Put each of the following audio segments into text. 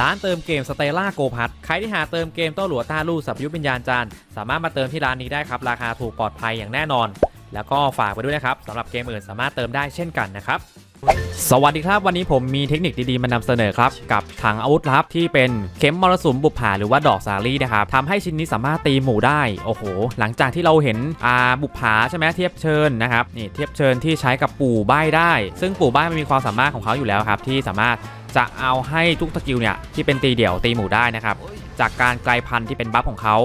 ร้านเติมเกมสเตล่าโกพัทใครที่หาเติมเกมโต้หลัวต้าลู่สับยุบวิญญาณจานสามารถมาเติมที่ร้านนี้ได้ครับ ราคาถูกปลอดภัยอย่างแน่นอน แล้วก็ฝากไปด้วยนะครับสำหรับเกมอื่นสามารถเติมได้เช่นกันนะครับ สวัสดีครับวันนี้ผมมีเทคนิคดีๆมานำเสนอครับ กับถังอาวุธลับที่เป็นเข็มมรสุมบุปผาหรือว่าดอกสาลี่นะครับทำให้ชิ้นนี้สามารถตีหมู่ได้โอ้โห หลังจากที่เราเห็นอ่าบุปผาใช่ไหมเทียบเชิญนะครับนี่เทียบเชิญที่ใช้กับปู่ใบ้ได้ ซึ่งปู่ใบ้มันมีความสามารถของเขาอยู่แล้วครับที่สามารถจะเอาให้ทุกสกิลเนี่ยที่เป็นตีเดี่ยวตีหมู่ได้นะครับจากการไกลพันธุ์ที่เป็นบัฟของเขา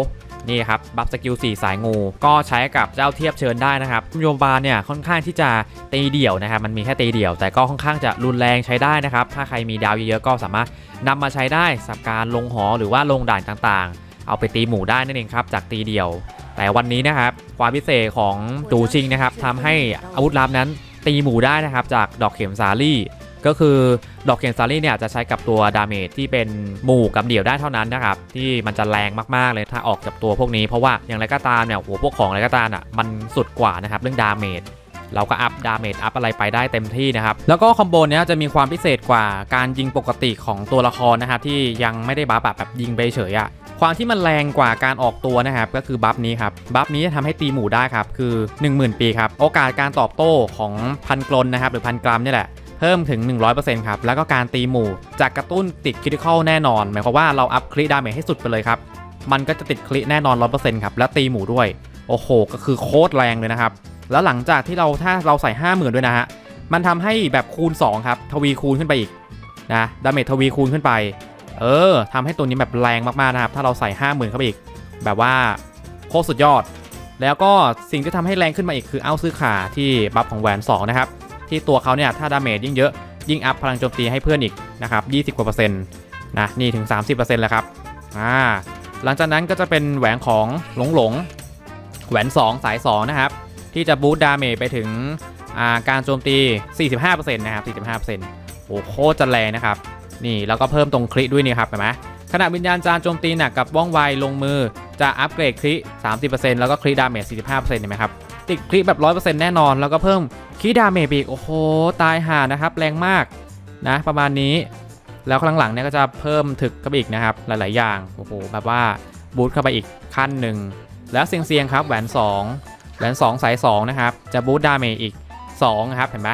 นี่ครับบัฟสกิล4สายงู ก็ใช้กับเจ้าเทียบเชิญได้นะครับโยมบาลเนี่ยค่อนข้างที่จะตีเดี่ยวนะครับมันมีแค่ตีเดี่ยว แต่ก็ค่อนข้างจะรุนแรงใช้ได้นะครับถ้าใครมีดาวเยอะๆก็สามารถนำมาใช้ได้สับการลงหอหรือว่าลงด่านต่างๆ เอาไปตีหมู่ได้นั่นเองครับจากตีเดี่ยว แต่วันนี้นะครับความพิเศษของตูชิงนะครับทำให้อาวุธลับนั้นตีหมู่ได้นะครับจากดอกเข็มซาลี่ ก็คือดอกเข็มซาลี่เนี่ยจะใช้กับตัวดาเมจที่เป็นหมู่กับเดี่ยวได้เท่านั้นนะครับที่มันจะแรงมากๆเลยถ้าออกจากตัวพวกนี้เพราะว่าอย่างไรก็ตามเนี่ยหัวพวกของอะไรก็ตามอะมันสุดกว่านะครับเรื่องดาเมจเราก็อัพดาเมจอัพอะไรไปได้เต็มที่นะครับ แล้วก็คอมโบเนี้ยจะมีความพิเศษกว่าการยิงปกติของตัวละครนะครับที่ยังไม่ได้บัฟแบบแบบยิงไปเฉยอะความที่มันแรงกว่าการออกตัวนะครับก็คือบัฟนี้ครับบัฟนี้จะทำให้ตีหมู่ได้ครับคือ 10,000 ปีครับโอกาสการตอบโต้ของพันกลนนะครับหรือพันกรัมนี่แหละ พิ่มถึง 100%ครับ แล้วก็การตีหมู่จากระตุ้นติดคริติคอลแน่นอน หมายความว่าเราอัพคริดาเมจให้สุดไปเลยครับ มันก็จะติดคริแน่นอน 100%ครับ แล้วตีหมู่ด้วย โอ้โห ก็คือโคตรแรงเลยนะครับ แล้วหลังจากที่เราถ้าเราใส่ 50,000 ด้วยนะฮะ มันทำให้แบบคูณ 2 ครับ ทวีคูณขึ้นไปอีกนะ ดาเมจทวีคูณขึ้นไป เออทำให้ตัวนี้แบบแรงมากๆนะครับ ถ้าเราใส่ 50,000 เข้าไปอีก แบบว่าโคตรสุดยอด แล้วก็สิ่งที่ทำให้แรงขึ้นมาอีกคือเอาซื้อขาที่บัฟของแหวนสองนะครับ ที่ตัวเขาเนี่ยถ้าดาเมจยิ่งเยอะยิ่งอัพพลังโจมตีให้เพื่อนอีกนะครับ20กว่าเปอร์เซ็นต์นะนี่ถึง 30%แล้วครับอ่าหลังจากนั้นก็จะเป็นแหวนของหลงหลงแหวน 2 สาย 2 นะครับ ที่จะบูตดาเมจไปถึงอ่าการโจมตี 45%นะครับ45%โอ้โคตรจะแรงนะครับ นี่แล้วก็เพิ่มตรงคลิด้วยนี่ครับเห็นไหมขณะวิญญาณจารโจมตีหนักกับว่องไวลงมือจะอัปเกรดคลิ30%แล้วก็คลิดาเมจ45%เห็นไหมครับ ติดคลิแบบ 100%แน่นอน แล้วก็เพิ่มคีดาเมจอีกโอ้โห ตายห่านะครับ แรงมากนะประมาณนี้ แล้วข้างหลังเนี่ยก็จะเพิ่มถึกเข้าไปอีกนะครับ หลาย ๆ อย่าง โอ้โห แบบว่าบูทเข้าไปอีกขั้นหนึ่ง แล้วเซียงเซียงๆครับ แหวน 2 แหวน 2 สาย 2 นะครับ จะบูทดาเมจอีก2นะครับ เห็นไหม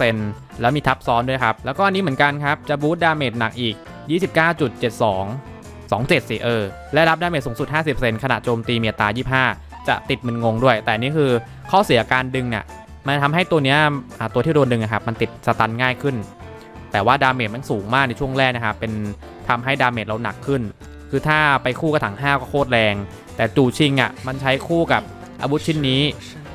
2%แล้วมีทับซ้อนด้วยครับ แล้วก็อันนี้เหมือนกันครับ จะบูทดาเมจหนักอีก 29.72 27สิเออ และรับดาเมจสูงสุด 50%ขณะโจมตีเมียตา 25 จะติดมึนงงด้วย แต่นี่คือข้อเสียการดึงเนี่ยมันทำให้ตัวเนี้ยตัวที่โดนดึงอะครับมันติดสตันง่ายขึ้น แต่ว่าดาเมจมันสูงมากในช่วงแรกนะครับเป็นทำให้ดาเมจเราหนักขึ้น คือถ้าไปคู่กับถังห้าก็โคตรแรง แต่จูชิงอะมันใช้คู่กับอาวุธชิ้นนี้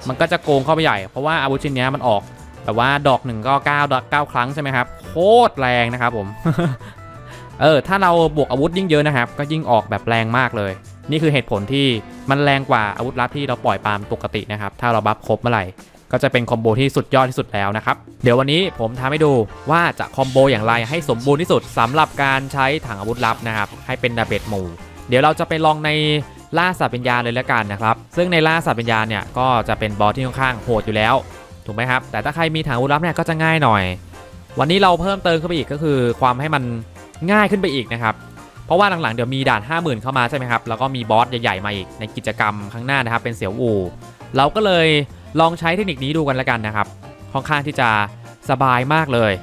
มันก็จะโกงเข้าไปใหญ่ เพราะว่าอาวุธชิ้นนี้มันออกแบบว่าดอกหนึ่งก็9ดอก9ครั้งใช่ไหมครับโคตรแรงนะครับผมเออถ้าเราบวกอาวุธยิ่งเยอะนะครับ ก็ยิ่งออกแบบแรงมากเลย นี่คือเหตุผลที่มันแรงกว่าอาวุธลับที่เราปล่อยปาล์มปกตินะครับ ถ้าเราบัฟครบเมื่อไหร่ ก็จะเป็นคอมโบที่สุดยอดที่สุดแล้วนะครับ เดี๋ยววันนี้ผมทำให้ดูว่าจะคอมโบอย่างไรให้สมบูรณ์ที่สุดสำหรับการใช้ถังอาวุธลับนะครับ ให้เป็นดาเบจหมู่ เดี๋ยวเราจะไปลองในล่าสัตว์วิญญาเลยแล้วกันนะครับ ซึ่งในล่าสัตว์วิญญาเนี่ยก็จะเป็นบอสที่ค่อนข้างโหดอยู่แล้ว ถูกไหมครับ แต่ถ้าใครมีถังอาวุธลับเนี่ยก็จะง่ายหน่อย วันนี้เราเพิ่มเติมเข้าไปอีกก็คือ ความให้มันง่ายขึ้นไปอีกนะครับ เพราะว่าหลังๆเดี๋ยวมีด่าน 50,000 เข้ามาใช่ไหมครับ แล้วก็มีบอสใหญ่ๆมาอีกในกิจกรรมข้างหน้านะครับ เป็นเสี่ยวอูเราก็เลยลองใช้เทคนิคนี้ดูกันแล้วกันนะครับค่อนข้างที่จะสบายมากเลย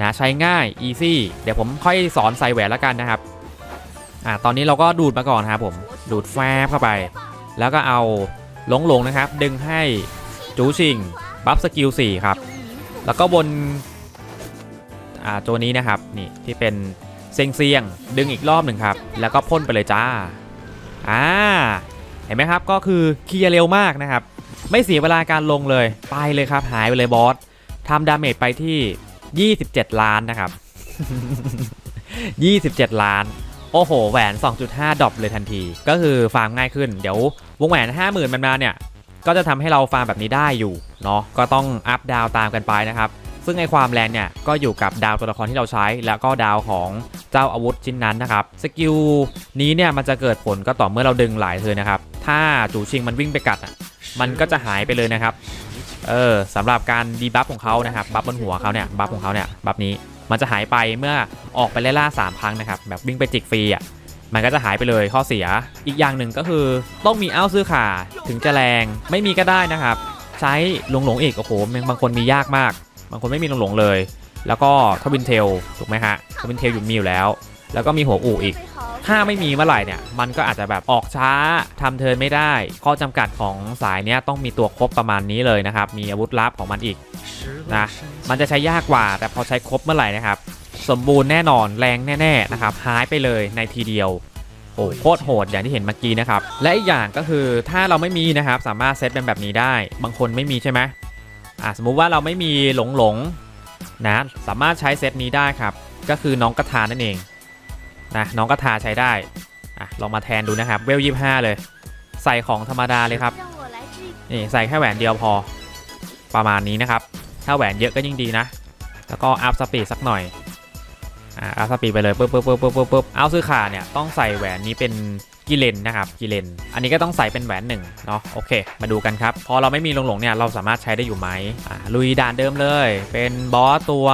นะใช้ง่าย easy เดี๋ยวผมค่อยสอนใส่แหวนแล้วกันนะครับอ่าตอนนี้เราก็ดูดมาก่อนครับผมดูดแฟบเข้าไป แล้วก็เอาหลงหลงๆนะครับ ดึงให้จูชิงบัฟสกิล4ครับ แล้วก็บนอ่าตัวนี้นะครับนี่ที่เป็น เซียงเซียงๆดึงอีกรอบหนึ่งครับ แล้วก็พ่นไปเลยจ้าอ่าเห็นไหมครับก็คือเคลียร์เร็วมากนะครับ ไม่เสียเวลาการลงเลยไปเลยครับ หายไปเลยบอสทำดาเมจไปที่ 27 ล้านนะครับ 27 ล้าน โอ้โห แหวน 2.5ดรอปเลยทันที ก็คือฟาร์มง่ายขึ้น เดี๋ยววงแหวน 50,000 มันมาเนี่ย ก็จะทำให้เราฟาร์มแบบนี้ได้อยู่ เนาะ ก็ต้องอัพดาวตามกันไปนะครับ ซึ่งไอความแรงเนี่ยก็อยู่กับดาวตัวละครที่เราใช้ แล้วก็ดาวของเจ้าอาวุธชิ้นนั้นนะครับสกิลนี้เนี่ยมันจะเกิดผลก็ต่อเมื่อเราดึงหลายเทิร์นะครับ ถ้าจูชิงมันวิ่งไปกัดอะมันก็จะหายไปเลยนะครับเออสำหรับการดีบัฟของเขานะครับบัฟบนหัวเขาเนี่ยบัฟของเขาเนี่ยบัฟนี้มันจะหายไปเมื่อออกไปไล่ล่า3ครั้งนะครับแบบวิ่งไปจิกฟรีอะมันก็จะหายไปเลยข้อเสีย อีกอย่างหนึ่งก็คือต้องมีอ้าวซื้อขาถึงจะแรงไม่มีก็ได้นะครับ ใช้หลงหลงๆอีกโอ้โหบางคนมียากมาก บางคนไม่มีหลงหลงๆเลย แล้วก็ทวินเทลถูกไหมฮะทวินเทลอยู่มีอยู่แล้ว แล้วก็มีหัวอู่อีก ถ้าไม่มีเมื่อไหร่เนี่ย มันก็อาจจะแบบออกช้าทำเทินไม่ได้ ข้อจำกัดของสายเนี้ยต้องมีตัวครบประมาณนี้เลยนะครับ มีอาวุธลับของมันอีกนะ มันจะใช้ยากกว่า แต่พอใช้ครบเมื่อไหร่นะครับ สมบูรณ์แน่นอน แรงแน่ๆนะครับหายไปเลยในทีเดียวโอ้โคตรโหดอย่างที่เห็นเมื่อกี้นะครับ และอีกอย่างก็คือถ้าเราไม่มีนะครับ สามารถเซตเป็นแบบนี้ได้ บางคนไม่มีใช่ไหม อะสมมุติว่าเราไม่มีหลงหลงนะสามารถใช้เซตนี้ได้ครับ ก็คือน้องกระทานั่นเองนะน้องกระทาใช้ได้อะลองมาแทนดูนะครับเวลยี่ห้าเลย ใส่ของธรรมดาเลยครับนี่ใส่แค่แหวนเดียวพอประมาณนี้นะครับ ถ้าแหวนเยอะก็ยิ่งดีนะ แล้วก็อัพสปีดสักหน่อยอ่าอัพสปีดไปเลยปึ๊บปึ๊บปึ๊บปึ๊บปึ๊บเอาซื้อขาเนี่ยต้องใส่แหวนนี้เป็น กิเลนนะครับกิเลน อันนี้ก็ต้องใส่เป็นแหวนหนึ่งเนาะโอเค มาดูกันครับ พอเราไม่มีหลงๆเนี่ยเราสามารถใช้ได้อยู่ไหมอ่าลุยด่านเดิมเลย เป็นบอสตัว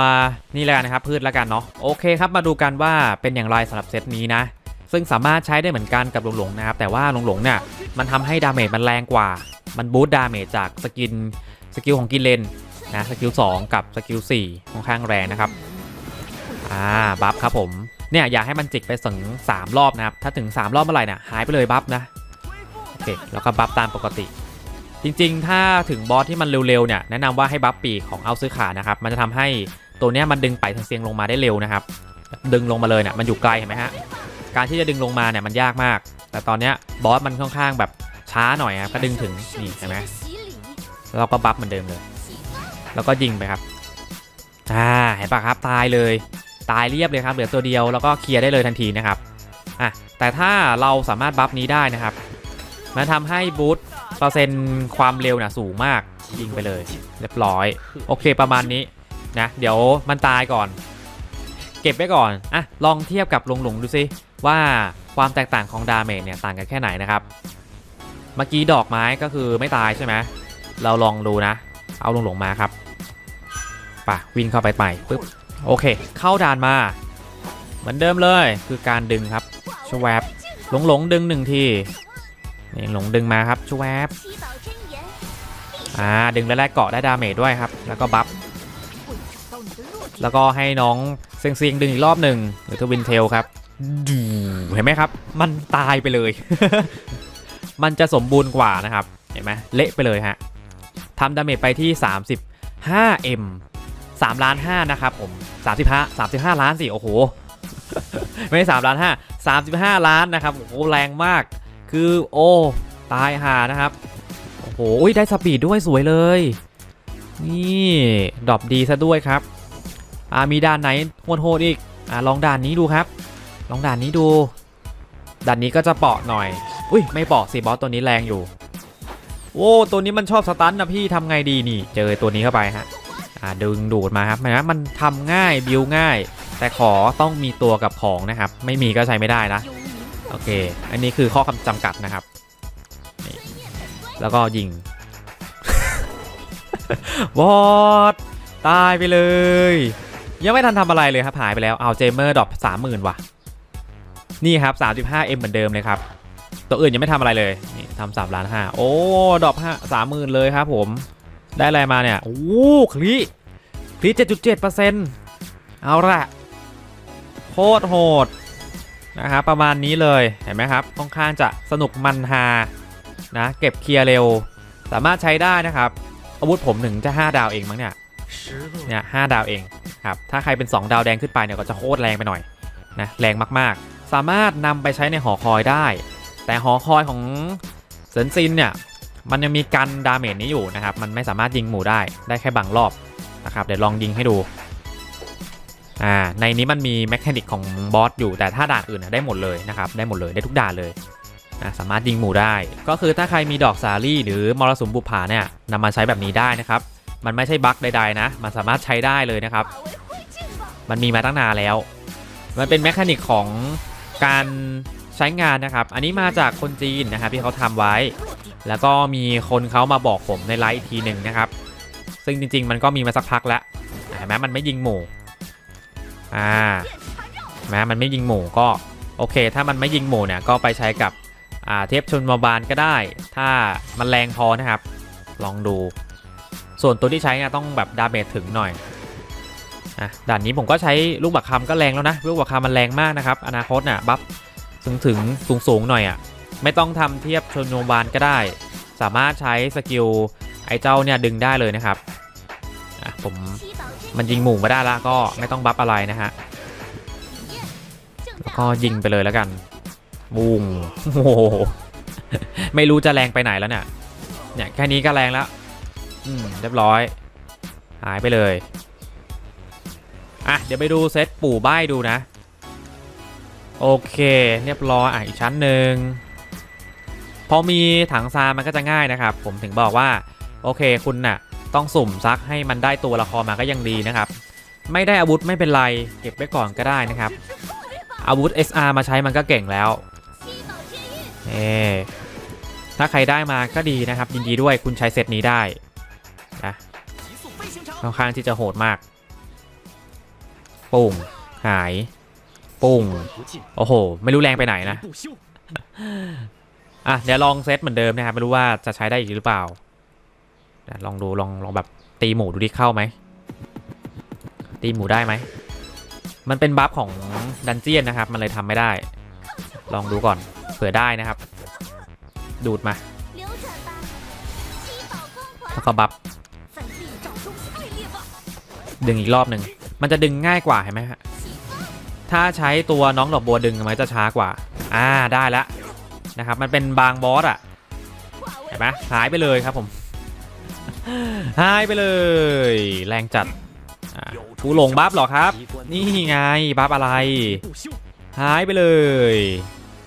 นี่แล้วกันนะครับพืชแล้วกันเนาะโอเคครับมาดูกันว่าเป็นอย่างไรสำหรับเซตนี้นะซึ่งสามารถใช้ได้เหมือนกันกับหลงๆนะครับ แต่ว่าหลงๆเนี่ยมันทำให้ดาเมจมันแรงกว่า มันบูสต์ดาเมจจากสกินสกิลของกิเลนนะสกิล2กับสกิล4ค่อนข้างแรงนะครับ อ่า บัฟครับผม เนี่ยอยากให้มันจิกไปถึง3รอบนะครับ ถ้าถึง 3 รอบเมื่อไหร่เนี่ยหายไปเลยบัฟนะ โอเค แล้วก็บัฟตามปกติ จริงๆ ถ้าถึงบอสที่มันเร็วๆ เนี่ยแนะนำว่าให้บัฟปีกของเอาซื้อขานะครับ มันจะทำให้ตัวเนี้ยมันดึงไปทางเสียงลงมาได้เร็วนะครับ ดึงลงมาเลยเนี่ยมันอยู่ไกลเห็นไหมฮะ การที่จะดึงลงมาเนี่ยมันยากมาก แต่ตอนเนี้ยบอสมันค่อนข้างแบบช้าหน่อยครับก็ดึงถึงนี่เห็นไหม，เราก็บัฟเหมือนเดิมเลย แล้วก็ยิงไปครับ อ่า เห็นปะครับ ตายเลย ตายเรียบเลยครับเหลือตัวเดียวแล้วก็เคลียร์ได้เลยทันทีนะครับอะแต่ถ้าเราสามารถบัฟนี้ได้นะครับ มันทำให้บูตเปอร์เซ็นต์ความเร็วน่ะสูงมากยิงไปเลย เรียบร้อย โอเคประมาณนี้นะเดี๋ยวมันตายก่อน เก็บไว้ก่อนอะลองเทียบกับลงหลงดูซิว่าความแตกต่างของดาเมจเนี่ยต่างกันแค่ไหนนะครับ เมื่อกี้ดอกไม้ก็คือไม่ตายใช่ไหมเราลองดูนะ เอาลงหลงมาครับป่ะวิ่งเข้าไปใหม่ปุ๊บ โอเค เข้าด่านมา เหมือนเดิมเลยคือการดึงครับชวบหลงหลงดึงหนึ่งทีนี่หลงดึงมาครับชวบอ่าดึงแล้วแลกเกาะได้ดาเมจด้วยครับ แล้วก็บัฟแล้วก็ให้น้องเซียงเซียงดึงอีกรอบหนึ่งหรือทวินเทลครับดูเห็นไหมครับ มันตายไปเลย มันจะสมบูรณ์กว่านะครับ เห็นไหมเละไปเลยฮะทำดาเมจไปที่ 35m 3ล้าน5นะครับผม35 35 ล้านสิโอ้โห ไม่ใช่3ล้าน5 35 ล้านนะครับโอ้โหแรงมากคือโอ้ตายห่านะครับ โอ้โหอุ๊ยได้สปีดด้วยสวยเลย นี่ดรอปดีซะด้วยครับอ่ามีด่านไหนโหดๆอีกอ่าลองด่านนี้ดูครับ ลองด่านนี้ดู ด่านนี้ก็จะเปาะหน่อย อุ้ยไม่เปาะสิบอสตัวนี้แรงอยู่โอ้ตัวนี้มันชอบสตันนะพี่ทำไงดีนี่ เจอตัวนี้เข้าไปฮะ ดึงดูดมาครับนไหมมันทำง่ายบิวง่าย แต่ขอต้องมีตัวกับของนะครับ ไม่มีก็ใช้ไม่ได้นะโอเค อันนี้คือข้อคำจำกัดนะครับ แล้วก็ยิงวอดตายไปเลย ยังไม่ทันทำอะไรเลยครับหายไปแล้วเอาเจมเมอร์ดรอปสามหมื่นว่ะ นี่ครับ 35M เหมือนเดิมเลยครับตัวอื่นยังไม่ทำอะไรเลยนี่ทำสามล้านห้าโอ้ดรอปห้าสามหมื่นเลยครับผม ได้อะไรมาเนี่ย โอ้คลีคลีเจ็ดจุดเจ็ดเปอร์เซ็นต์เอาละโคตรโหดนะครับประมาณนี้เลย เห็นไหมครับ ค่อนข้างจะสนุกมันฮา นะ เก็บเคลียร์เร็ว สามารถใช้ได้นะครับ อาวุธผมถึงจะ 5 ดาวเองมั้งเนี่ย เนี่ยหดาวเองครับ ถ้าใครเป็น 2 ดาวแดงขึ้นไปเนี่ยก็จะโคตรแรงไปหน่อยนะ แรงมากๆ สามารถนำไปใช้ในหอคอยได้ แต่หอคอยของเซนซินเนี่ย มันยังมีกันดาเมจนี้อยู่นะครับ มันไม่สามารถยิงหมูได้ได้แค่บางรอบนะครับ เดี๋ยวลองยิงให้ดู อ่า ในนี้มันมีแมคานิกของบอสอยู่ แต่ถ้าด่านอื่นได้หมดเลยนะครับ ได้หมดเลยได้ทุกด่านเลยนะสามารถยิงหมูได้ ก็คือถ้าใครมีดอกซารี่หรือมรสุมบุผาเนี่ยนำมาใช้แบบนี้ได้นะครับ มันไม่ใช่บั๊กใดๆนะ มันสามารถใช้ได้เลยนะครับ มันมีมาตั้งนานแล้ว มันเป็นแมคานิกของการ ใช้งานนะครับ อันนี้มาจากคนจีนนะครับที่เขาทำไว้ แล้วก็มีคนเขามาบอกผมในไลฟ์ทีหนึ่งนะครับ ซึ่งจริง ๆ มันก็มีมาสักพักแล้วเห็มันไม่ยิงหมู่อ่าแม้มันไม่ยิงหมู่ก็โอเค ถ้ามันไม่ยิงหมู่เนี่ยก็ไปใช้กับเทปชนมาบานก็ได้ ถ้ามันแรงพอนะครับ ลองดู ส่วนตัวที่ใช้เนี่ยต้องแบบดาเมจถึงหน่อยอะด่านนี้ผมก็ใช้ลูกบักคำก็แรงแล้วนะลูกบักคำมันแรงมากนะครับ อนาคตน่ะบัฟ ถึงถึงสูงๆหน่อยอะ่ะ ไม่ต้องทำเทียบชนโนบานก็ได้ สามารถใช้สกิลไอ้เจ้าเนี่ยดึงได้เลยนะครับอะผมมันยิงหมู่มาได้แล้วก็ไม่ต้องบัฟอะไรนะฮะแล้วก็ยิงไปเลยแล้วกันบูงโอ้โหไม่รู้จะแรงไปไหนแล้วเนี่ย เนี่ยแค่นี้ก็แรงแล้ว อืมเรียบร้อย หายไปเลย อะเดี๋ยวไปดูเซตปู่ใบ้ดูนะ โอเค เรียบร้อยอะอีกชั้นหนึ่งพอมีถังซามันก็จะง่ายนะครับ ผมถึงบอกว่า โอเคคุณนะ่ะ ต้องสุ่มซักให้มันได้ตัวละครมาก็ยังดีนะครับ ไม่ได้อาวุธไม่เป็นไร เก็บไว้ก่อนก็ได้นะครับ อาวุธ SR มาใช้มันก็เก่งแล้วเอถ้าใครได้มาก็ดีนะครับ ยินดีด้วยคุณใช้เซตนี้ได้นะค่อนข้างที่จะโหดมากปุ่งหาย ปุ้ง โอ้โห ไม่รู้แรงไปไหนนะ อะ เดี๋ยวลองเซตเหมือนเดิมนะครับ ไม่รู้ว่าจะใช้ได้อีกหรือเปล่า ลองดู ลอง ลองแบบตีหมูดูที่เข้าไหม ตีหมูได้ไหม มันเป็นบัฟของดันเจียนนะครับ มันเลยทำไม่ได้ ลองดูก่อน เผื่อได้นะครับ ดูดมาแล้วก็บัฟดึงอีกรอบหนึ่ง มันจะดึงง่ายกว่าเห็นไหมฮะ ถ้าใช้ตัวน้องดอกบัวดึงมันจะช้ากว่า อ่าได้แล้วนะครับ มันเป็นบางบอสอะเห็นไหมหายไปเลยครับผม หายไปเลย แรงจัดกูหลงบัฟหรอครับ นี่ไงบัฟอะไร หายไปเลย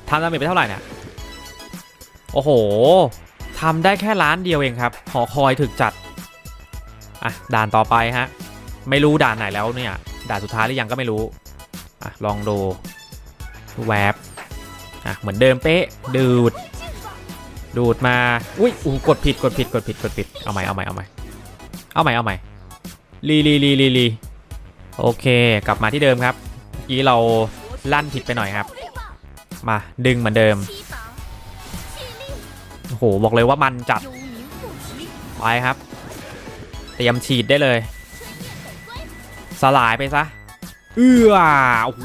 ทำดาเมจไปเท่าไหร่เนี่ยโอ้โหทำได้แค่ล้านเดียวเองครับหอคอยถึกจัดอะด่านต่อไปฮะ ไม่รู้ด่านไหนแล้วเนี่ย ด่านสุดท้ายหรือยังก็ไม่รู้ ลองดูแวบอะเหมือนเดิมเป๊ะดูด ดูดมาอุ้ยกดผิดกดผิดกดผิดกดผิดเอาใหม่เอาใหม่เอาใหม่เอาใหม่เอาใหม่รีรีรีรีรีโอเคกลับมาที่เดิมครับกี้เราลั่นผิดไปหน่อยครับ มาดึงเหมือนเดิมโอ้โหบอกเลยว่ามันจัดไปครับเตรียมฉีดได้เลย สลายไปซะ เอื้อโอ้โห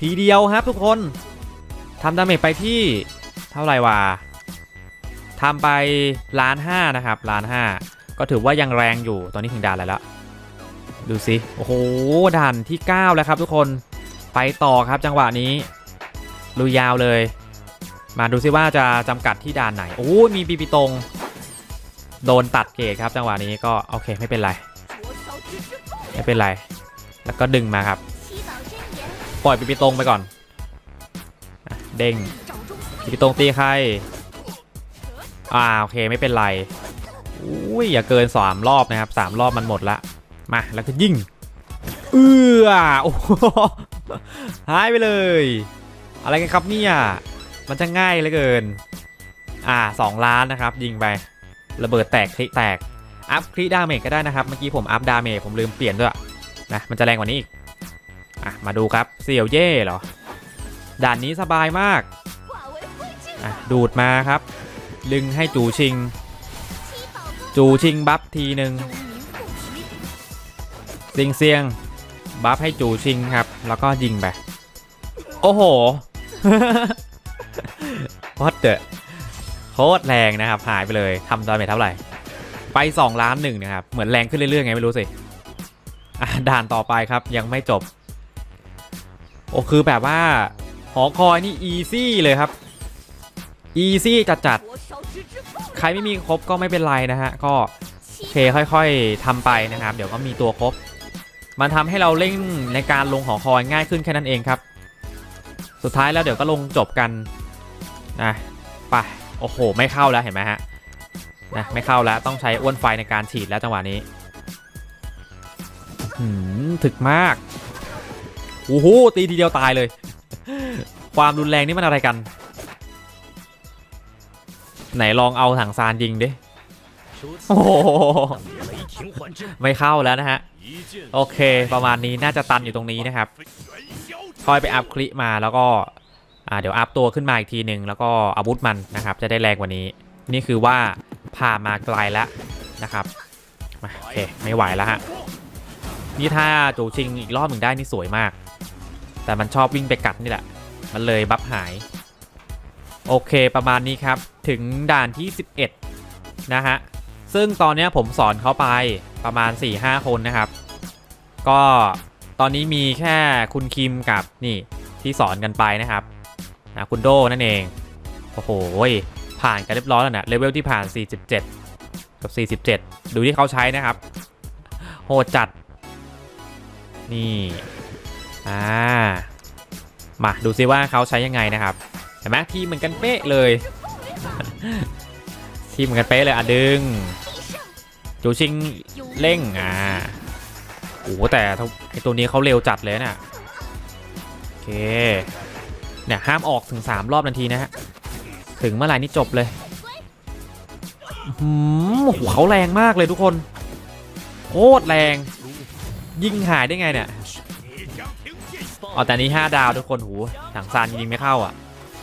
ทีเดียวครับทุกคนทำดาเมจไปที่เท่าไหร่วะทำไปล้านห้านะครับล้านห้าก็ถือว่ายังแรงอยู่ตอนนี้ถึงด่านแล้ว ดูสิโอ้โหด่านที่ 9 แล้วครับทุกคนไปต่อครับจังหวะนี้ลุยยาวเลย มาดูซิว่าจะจำกัดที่ด่านไหนโอ้มีปีปีตรงโดนตัดเกตครับจังหวะนี้ก็โอเคไม่เป็นไร ไม่เป็นไร แล้วก็ดึงมาครับ ปล่อยปีปีตรงไปก่อน เด้งปีปีตรงตีใคร อ่าโอเคไม่เป็นไรอุ้ยอย่าเกินสามรอบนะครับสามรอบมันหมดละ มาแล้วก็ยิงเอือโอ้หายไปเลย อะไรกันครับเนี่ย มันจะง่ายเหลือเกิน อ่าสองล้านนะครับ ยิงไประเบิดแตกคลิแตก อัพคลิดาเมจก็ได้นะครับ เมื่อกี้ผมอัพดาเมจผมลืมเปลี่ยนด้วย นะมันจะแรงกว่านี้อีกอะมาดูครับเสี่ยวเย่เหรอด่านนี้สบายมากอะดูดมาครับ ดึงให้จูชิง จูชิงบัฟทีหนึ่งเซียงเซียงบัฟให้จูชิงครับ แล้วก็ยิงไปโอ้โหวอตเดอะโคตรแรงนะครับ หายไปเลยทำตอนเมจเท่าไหร่ ไป 2 ล้านหนึ่งนะครับ เหมือนแรงขึ้นเรื่อยๆไงไม่รู้สิ ด่านต่อไปครับยังไม่จบ โอ้คือแบบว่า หอคอยนี่อีซี่เลยครับอีซี่จัดจัดใครไม่มีครบก็ไม่เป็นไรนะฮะ ก็เทค่อยๆทำไปนะครับ เดี๋ยวก็มีตัวครบ มันทำให้เราเล่นในการลงหอคอยง่ายขึ้นแค่นั้นเองครับ สุดท้ายแล้วเดี๋ยวก็ลงจบกันนะไปโอ้โห ไม่เข้าแล้วเห็นไหมฮะนะไม่เข้าแล้วต้องใช้อ้วนไฟในการฉีดแล้วจังหวะนี้ ถึกมากโอ้โหตีทีเดียวตายเลย ความรุนแรงนี่มันอะไรกัน ไหนลองเอาถังซานยิงดิโอ้ไม่เข้าแล้วนะฮะ โอเค ประมาณนี้น่าจะตันอยู่ตรงนี้นะครับคอยไปอัพคลิมาแล้วก็เดี๋ยวอัพตัวขึ้นมาอีกทีหนึ่งแล้วก็อาวุธมันนะครับ จะได้แรงกว่านี้ นี่คือว่าผ่ามาไกลแล้วนะครับโอเคไม่ไหวแล้วฮะ นี่ถ้าจูชิงอีกรอบหนึ่งได้นี่สวยมาก แต่มันชอบวิ่งไปกัดนี่แหละ มันเลยบัฟหาย โอเคประมาณนี้ครับ ถึงด่านที่ 11 นะฮะ ซึ่งตอนนี้ผมสอนเขาไปประมาณ 4-5 คนนะครับ ก็ตอนนี้มีแค่คุณคิมกับนี่ที่สอนกันไปนะครับนะคุณโดนั่นเอง โอ้โห ผ่านกันเรียบร้อยแล้วนะเลเวลที่ผ่าน 47 กับ 47 ดูที่เขาใช้นะครับ โหดจัด นี่อ่ามาดูซิว่าเขาใช้ยังไงนะครับเห็นไหมทีเหมือนกันเป๊ะเลย ทีเหมือนกันเป๊ะเลยอะดึงจูชิงเร่งอ่าโอ้แต่ไอตัวนี้เขาเร็วจัดเลยนะ่ะโอเคเนี่ยห้ามออกถึง 3 รอบนาทีนะฮะถึงเมื่อไหร่นี่จบเลยหืมโหเขาแรงมากเลยทุกคนโคตรแรง ยิงหายได้ไงเนี่ยเอาแต่นี้ 5 ดาวทุกคนหูถังซานยิงไม่เข้าอะ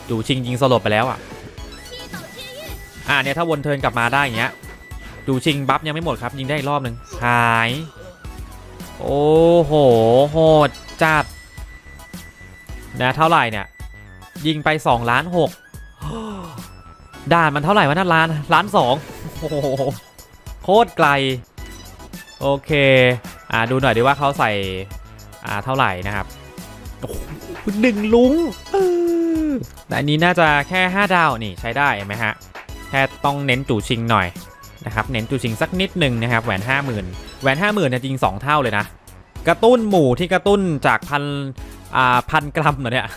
ดูชิงยิงสลบไปแล้วอะ อ่าเนี่ยถ้าวนเทินกลับมาได้อย่างเงี้ย ดูชิงบัฟยังไม่หมดครับ ยิงได้อีกรอบหนึ่งหาย โอ้โหโหดจัดนะเท่าไหร่เนี่ย ยิงไป2ล้านหกด่านมันเท่าไหร่วะนั่นล้านล้านสองโอ้โหโคตรไกล โอเค อ่าดูหน่อยดีว่าเขาใส่อ่าเท่าไหร่นะครับหนึ่งลุงเออแต่อันนี้น่าจะแค่ 5 ดาวนี่ใช้ได้ไหมฮะแค่ต้องเน้นจู่ชิงหน่อยนะครับเน้นจู่ชิงสักนิดหนึ่งนะครับแหวน 50,000แหวน 50,000เนี่ยจริง 2 เท่าเลยนะกระตุ้นหมู่ที่กระตุ้นจากพันอ่าพันกรัมเหรอเนี่ย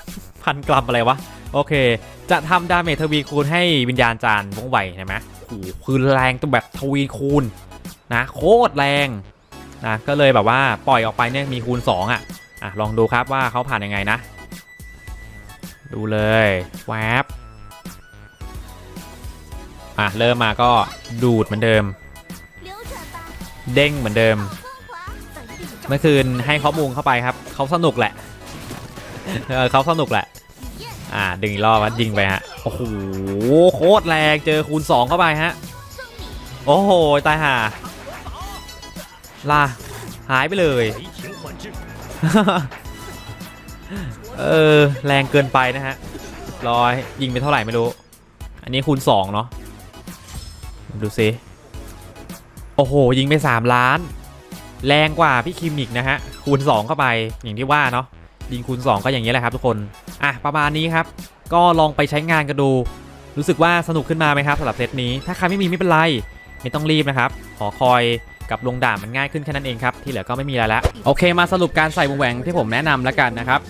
พันกรัมอะไรวะโอเค จะทำดาเมจทวีคูณให้วิญญาณจาร์วงไวใช่ไหมโอ้โหคือแรงตัวแบบทวีคูณนะโคตรแรง นะก็เลยแบบว่าปล่อยออกไปเนี่ยมีคูณ 2 อะอะลองดูครับว่าเขาผ่านยังไงนะ ดูเลยแวบอะเริ่มมาก็ดูดเหมือนเดิม เด้งเหมือนเดิม เมื่อคืนให้ข้อมูลเข้าไปครับเขาสนุกแหละเขาสนุกแหละอ่าดึงอีกรอบยิงไปฮะโอ้โหโคตรแรงเจอคูณ 2 เข้าไปฮะ โอ้โหตายห่า ลาหายไปเลย เออ แรงเกินไปนะฮะรอยยิงไปเท่าไหร่ไม่รู้ อันนี้คูณ2เนาะดูซิโอ้โห ยิงไป 3 ล้าน แรงกว่าพี่คิมิกนะฮะ คูณ 2 เข้าไปอย่างที่ว่าเนาะยิงคูณ 2 ก็อย่างนี้แหละครับทุกคน อะ ประมาณนี้ครับ ก็ลองไปใช้งานกันดู รู้สึกว่าสนุกขึ้นมาไหมครับสำหรับเซตนี้ ถ้าใครไม่มีไม่เป็นไร ไม่ต้องรีบนะครับ ขอคอย กับลงด่านมันง่ายขึ้นแค่นั้นเองครับที่เหลือก็ไม่มีอะไรแล้วโอเคมาสรุปการใส่วงแหวนที่ผมแนะนำแล้วกันนะครับ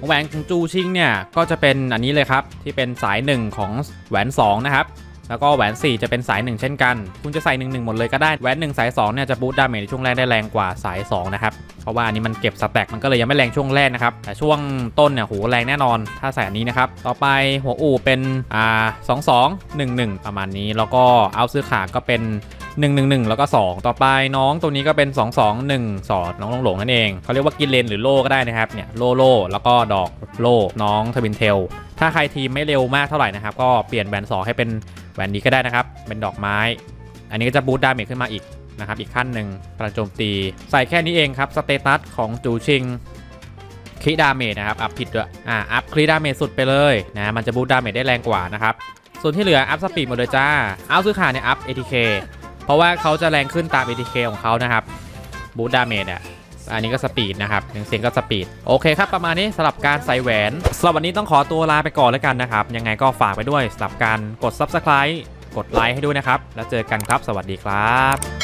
วงแหวนของจูชิงเนี่ยก็จะเป็นอันนี้เลยครับที่เป็นสาย 1 ของแหวน 2 นะครับแล้วก็แหวน 4 จะเป็นสาย 1 เช่นกัน คุณจะใส่ 1 1 หมดเลยก็ได้ แหวน 1 สาย 2 เนี่ยจะบูตดาเมจในช่วงแรกได้แรงกว่าสาย 2 นะครับ เพราะว่าอันนี้มันเก็บสแต็กมันก็เลยยังไม่แรงช่วงแรกนะครับ แต่ช่วงต้นเนี่ยโหแรงแน่นอน ถ้าใส่อันนี้นะครับ ต่อไปหัวอู่เป็นอ่า2 2 1 1ประมาณนี้ แล้วก็เอาซื้อขาก็เป็น 1 1 1 แล้วก็ 2 ต่อไปน้องตัวนี้ก็เป็น 2 2 1สอดน้องหลงหลงนั่นเองเขาเรียกว่ากินเลนหรือโล่ก็ได้นะครับเนี่ยโล่โล่แล้วก็ดอกโล่น้องทวินเทลถ้าใครทีมไม่เร็วมากเท่าไหร่นะครับก็เปลี่ยนแหวนสองให้เป็นแหวนนี้ก็ได้นะครับเป็นดอกไม้ อันนี้ก็จะบูตดาเมจขึ้นมาอีกนะครับอีกขั้นหนึ่งพลังโจมตี ใส่แค่นี้เองครับสเตตัสของจูชิงคลิดาเมจนะครับอัพผิดด้วยอ่าอัพคลิดาเมจสุดไปเลยนะมันจะบูตดาเมจได้แรงกว่านะครับส่วนที่เหลืออัพสปีดหมดเลยจ้าเอาซื้อขาเนี่ยอัพ ATK เพราะว่าเขาจะแรงขึ้นตาม ATK ของเขานะครับบูตดาเมจอะอันนี้ก็สปีดนะครับเสียงก็สปีด โอเคครับ ประมาณนี้สำหรับการใส่แหวนสำหรับวันนี้ต้องขอตัวลาไปก่อนแล้วกันนะครับ ยังไงก็ฝากไปด้วยสำหรับการกด Subscribe กดไลค์ให้ด้วยนะครับ แล้วเจอกันครับ สวัสดีครับ